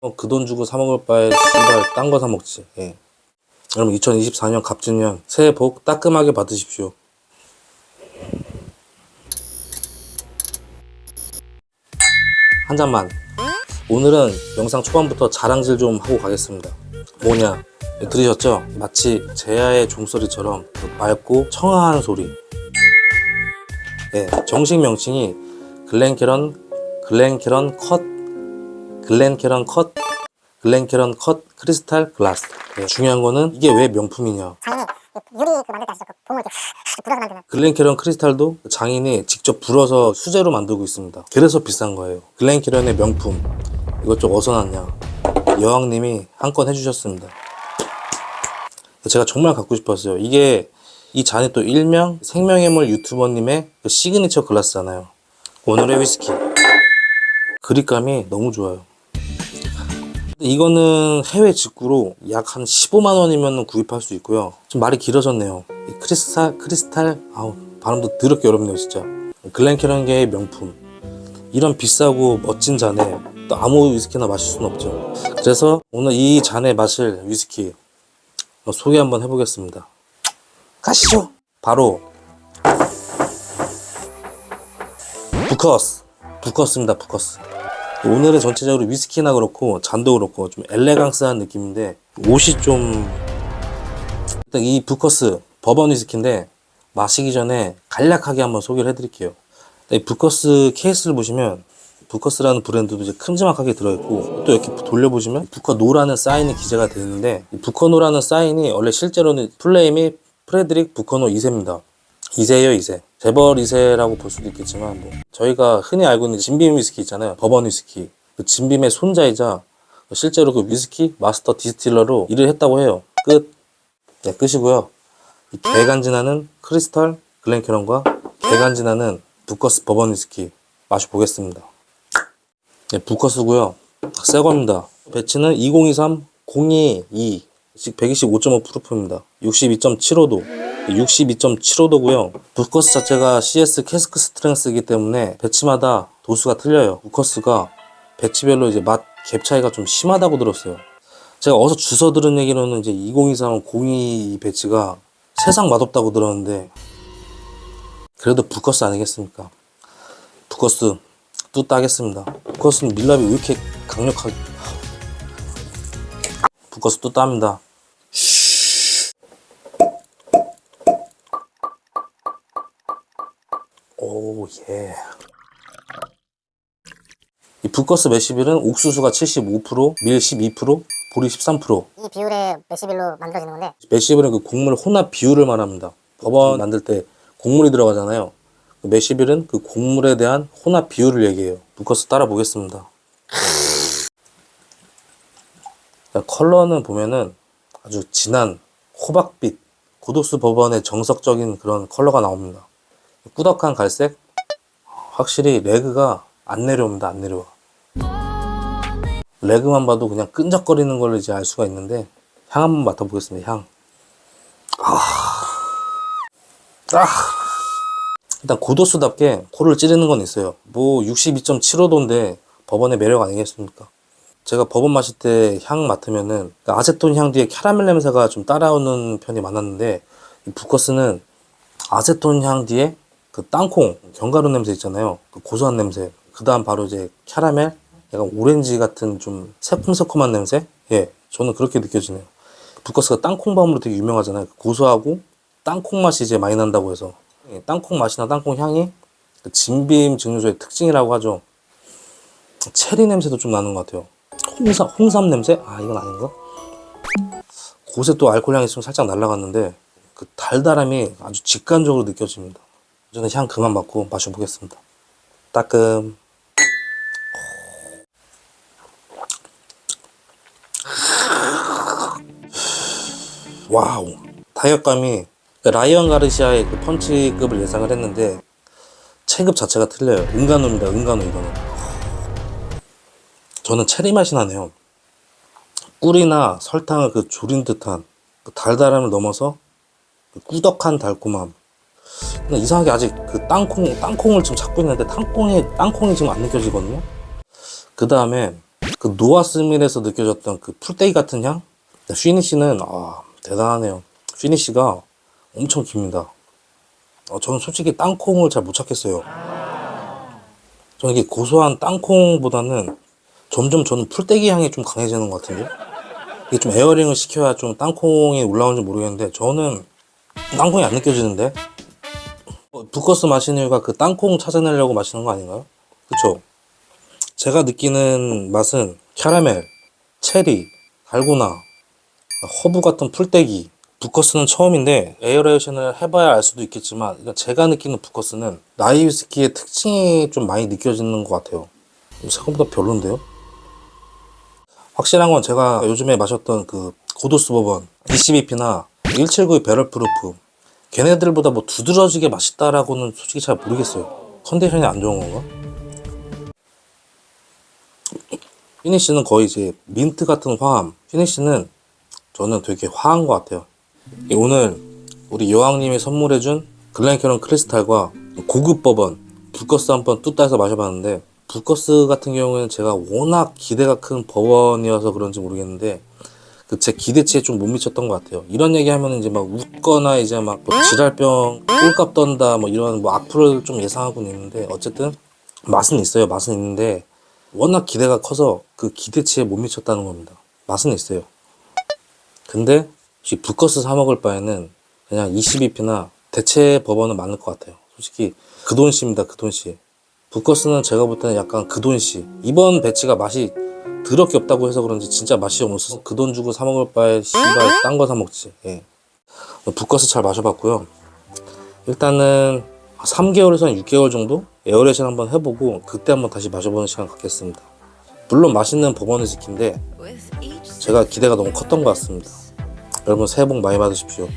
그 돈 주고 사 먹을 바에 씨발 딴 거 사 먹지. 예. 여러분 2024년 갑진년 새해 복 따끔하게 받으십시오. 한 잔만. 오늘은 영상 초반부터 자랑질 좀 하고 가겠습니다. 뭐냐? 들으셨죠? 마치 제야의 종소리처럼 그 맑고 청아한 소리. 예, 정식 명칭이 글렌캐런 글렌캐런 컷 글렌캐런 컷 글렌캐런 컷 크리스탈 글라스. 예, 중요한 거는 이게 왜 명품이냐? 장인이 그 유리 그 만들 때 아시죠? 그 봉을 이렇게 불어서 만드는 글렌캐런 크리스탈도 장인이 직접 불어서 수제로 만들고 있습니다. 그래서 비싼 거예요. 글렌캐런의 명품. 이것 좀 어디서 났냐? 여왕님이 한 건 해주셨습니다. 제가 정말 갖고 싶었어요. 이게 이 잔이 또 일명 생명의 물 유튜버님의 그 시그니처 글라스잖아요. 오늘의 위스키. 그립감이 너무 좋아요. 이거는 해외 직구로 약 한 15만 원이면 구입할 수 있고요. 좀 말이 길어졌네요. 이 크리스탈 크리스탈 아우 발음도 더럽게 어렵네요 진짜. 글렌캐런계의 명품. 이런 비싸고 멋진 잔에 또 아무 위스키나 마실 수는 없죠. 그래서 오늘 이 잔에 마실 위스키 소개 한번 해보겠습니다. 가시죠. 바로 부커스. 부커스입니다. 부커스. 오늘은 전체적으로 위스키나 그렇고 잔도 그렇고 좀 엘레강스한 느낌인데 옷이 좀 일단 이 부커스 버번 위스키인데 마시기 전에 간략하게 한번 소개를 해드릴게요. 이 부커스 케이스를 보시면 부커스라는 브랜드도 이제 큼지막하게 들어있고 또 이렇게 돌려보시면 부커노라는 사인이 기재가 되어 있는데 이 부커노라는 사인이 원래 실제로는 플레임이 프레드릭 부커노 2세입니다. 2세예요 2세. 재벌 2세라고 볼 수도 있겠지만 뭐 저희가 흔히 알고 있는 진빔 위스키 있잖아요. 버번 위스키. 그 진빔의 손자이자 실제로 그 위스키 마스터 디스틸러로 일을 했다고 해요. 끝. 네, 끝이고요. 이 개간지나는 크리스탈 글렌캐런과 개간지나는 부커스 버번 위스키 마셔보겠습니다. 네, 부커스고요. 새 겁니다. 배치는 2023 022 125.5 프루프입니다. 62.75도. 62.75도고요. 부커스 자체가 CS 캐스크 스트렝스이기 때문에 배치마다 도수가 틀려요. 부커스가 배치별로 이제 맛 갭 차이가 좀 심하다고 들었어요. 제가 어서 주워 들은 얘기로는 이제 2023 02 배치가 세상 맛없다고 들었는데 그래도 부커스 아니겠습니까? 부커스 또 따겠습니다. 부커스는 밀랍이 왜 이렇게 강력하게 부커스 또 땁니다. 예. 이 부커스 메시빌은 옥수수가 75%, 밀 12%, 보리 13%. 이 비율의 메시빌로 만들어지는 건데 메시빌은 그 곡물 혼합 비율을 말합니다. 버번 만들 때 곡물이 들어가잖아요. 그 메시빌은 그 곡물에 대한 혼합 비율을 얘기해요. 부커스 따라 보겠습니다. 컬러는 보면은 아주 진한 호박빛, 고도수 버번의 정석적인 그런 컬러가 나옵니다. 꾸덕한 갈색, 확실히 레그가 안 내려옵니다. 안 내려와. 레그만 봐도 그냥 끈적거리는 걸 이제 알 수가 있는데 향 한번 맡아보겠습니다. 향. 아. 아. 일단 고도수답게 코를 찌르는 건 있어요. 뭐 62.75도인데 버번의 매력 아니겠습니까? 제가 버번 마실 때 향 맡으면은 그 아세톤 향 뒤에 캐러멜 냄새가 좀 따라오는 편이 많았는데 이 부커스는 아세톤 향 뒤에 그 땅콩 견과류 냄새 있잖아요. 그 고소한 냄새. 그 다음 바로 이제 캐러멜 약간 오렌지 같은 좀 새콤새콤한 냄새? 예, 저는 그렇게 느껴지네요. 부커스가 땅콩밤으로 되게 유명하잖아요. 고소하고 땅콩 맛이 이제 많이 난다고 해서 예, 땅콩 맛이나 땅콩 향이 그 진빔 증류소의 특징이라고 하죠. 체리 냄새도 좀 나는 것 같아요. 홍삼, 홍삼 냄새? 아, 이건 아닌가? 곳에 또 알코올 향이 좀 살짝 날아갔는데 그 달달함이 아주 직관적으로 느껴집니다. 저는 향 그만 맡고 마셔보겠습니다. 따끔. 와우. 타격감이 라이언 가르시아의 그 펀치급을 예상을 했는데 체급 자체가 틀려요. 은간호입니다. 은간호 이거는. 저는 체리 맛이 나네요. 꿀이나 설탕을 그 졸인 듯한 그 달달함을 넘어서 그 꾸덕한 달콤함. 근데 이상하게 아직 그 땅콩 땅콩을 지금 잡고 있는데 땅콩이 땅콩이 지금 안 느껴지거든요. 그 다음에 그 노아스밀에서 느껴졌던 그 풀떼기 같은 향? 피니쉬는 아 대단하네요. 피니쉬가 엄청 깁니다. 어, 저는 솔직히 땅콩을 잘 못 찾겠어요. 저는 이게 고소한 땅콩보다는 점점 저는 풀떼기 향이 좀 강해지는 것 같은데? 이게 좀 에어링을 시켜야 좀 땅콩이 올라오는지 모르겠는데 저는 땅콩이 안 느껴지는데? 어, 부커스 마시는 이유가 그 땅콩 찾아내려고 마시는 거 아닌가요? 그쵸? 제가 느끼는 맛은 캐러멜, 체리, 달고나, 허브 같은 풀떼기. 부커스는 처음인데 에어레이션을 해봐야 알 수도 있겠지만 제가 느끼는 부커스는 나이 위스키의 특징이 좀 많이 느껴지는 것 같아요. 생각보다 별론데요? 확실한 건 제가 요즘에 마셨던 그 고도스 버번 22P나 179 배럴 프루프 걔네들보다 뭐 두드러지게 맛있다라고는 솔직히 잘 모르겠어요. 컨디션이 안 좋은 건가? 피니쉬는 거의 이제 민트 같은 화함. 피니쉬는 저는 되게 화한 것 같아요. 이 오늘 우리 여왕님이 선물해준 글렌캐런 크리스탈과 고급 버번 불커스 한번 뚜따 해서 마셔봤는데 불커스 같은 경우에는 제가 워낙 기대가 큰 버번이어서 그런지 모르겠는데 그 제 기대치에 좀 못 미쳤던 것 같아요. 이런 얘기하면 이제 막 웃거나 이제 막 뭐 지랄병 꼴값 떤다 뭐 이런 뭐 악플을 좀 예상하고는 있는데 어쨌든 맛은 있어요. 맛은 있는데 워낙 기대가 커서 그 기대치에 못 미쳤다는 겁니다. 맛은 있어요. 근데 이 부커스 사 먹을 바에는 그냥 22P나 대체 버번은 많을 것 같아요. 솔직히 그 돈씨입니다. 그 돈씨. 부커스는 제가 볼 때는 약간 그 돈씨. 이번 배치가 맛이 더럽게 없다고 해서 그런지 진짜 맛이 없어서 그 돈 주고 사 먹을 바에 씨발 딴 거 사 먹지. 예. 부커스 잘 마셔봤고요. 일단은 3개월에서 6개월 정도 에어레이션 한번 해보고 그때 한번 다시 마셔보는 시간 갖겠습니다. 물론 맛있는 버번 위스키인데 제가 기대가 너무 컸던 것 같습니다. 여러분 새해 복 많이 받으십시오.